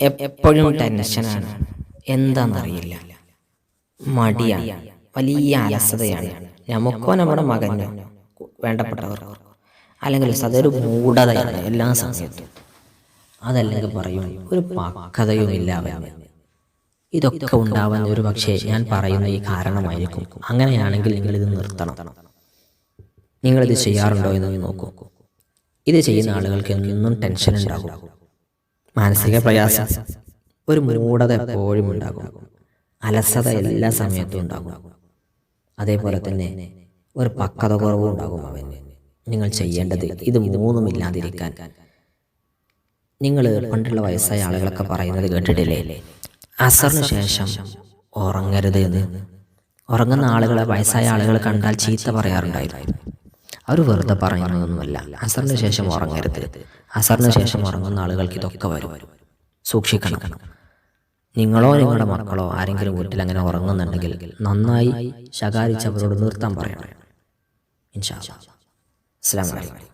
എപ്പോഴും ടെൻഷനാണ്. എന്താണെന്നറിയില്ല. മടിയാണ്. വലിയ അലസതയാണ്. നമുക്കോ നമ്മുടെ മകനോ വേണ്ടപ്പെട്ടവർ അല്ലെങ്കിൽ അതൊരു മൂഢതയാണ് എല്ലാ സമയത്തും. അതല്ലെങ്കിൽ പറയും ഒരു പക്വതയുമില്ല അവന്. ഇതൊക്കെ ഉണ്ടാവാൻ ഒരു പക്ഷേ ഞാൻ പറയുന്ന ഈ കാരണമായിരിക്കും. അങ്ങനെയാണെങ്കിൽ നിങ്ങൾ ഇത് നിർത്തണം. നിങ്ങളിത് ചെയ്യാറുണ്ടോ എന്ന് നോക്കൂ. ഇത് ചെയ്യുന്ന ആളുകൾക്ക് എന്നും ടെൻഷൻ ഉണ്ടാകും. മാനസിക പ്രയാസം. ഒരു മൂടത എപ്പോഴും ഉണ്ടാകും. അലസത എല്ലാ സമയത്തും ഉണ്ടാകും. അതേപോലെ തന്നെ ഒരു പക്വത കുറവും ഉണ്ടാകും അവന്. നിങ്ങൾ ചെയ്യേണ്ടത് ഇത് മൂന്നും ഇല്ലാതിരിക്കാൻ. നിങ്ങൾ പണ്ടുള്ള വയസ്സായ ആളുകളൊക്കെ പറയുന്നത് കേട്ടിട്ടില്ലേ? അസറിന് ശേഷം ഉറങ്ങരുത് എന്ന്. ഉറങ്ങുന്ന ആളുകളെ വയസ്സായ ആളുകൾ കണ്ടാൽ ചീത്ത പറയാറുണ്ടായിരുന്നു. അവർ വെറുതെ പറയുന്നതൊന്നുമല്ല. അസറിന് ശേഷം ഉറങ്ങരുത്. അസറിന് ശേഷം ഉറങ്ങുന്ന ആളുകൾക്ക് ഇതൊക്കെ വരും. സൂക്ഷിക്കണം. നിങ്ങളോ നിങ്ങളുടെ മക്കളോ ആരെങ്കിലും വീട്ടിൽ അങ്ങനെ ഉറങ്ങുന്നുണ്ടെങ്കിൽ നന്നായി ശകാരിച്ചവരോട് നിർത്താൻ പറയണം. ഇൻഷാ അല്ലാ. അസ്സലാമു അലൈക്കും.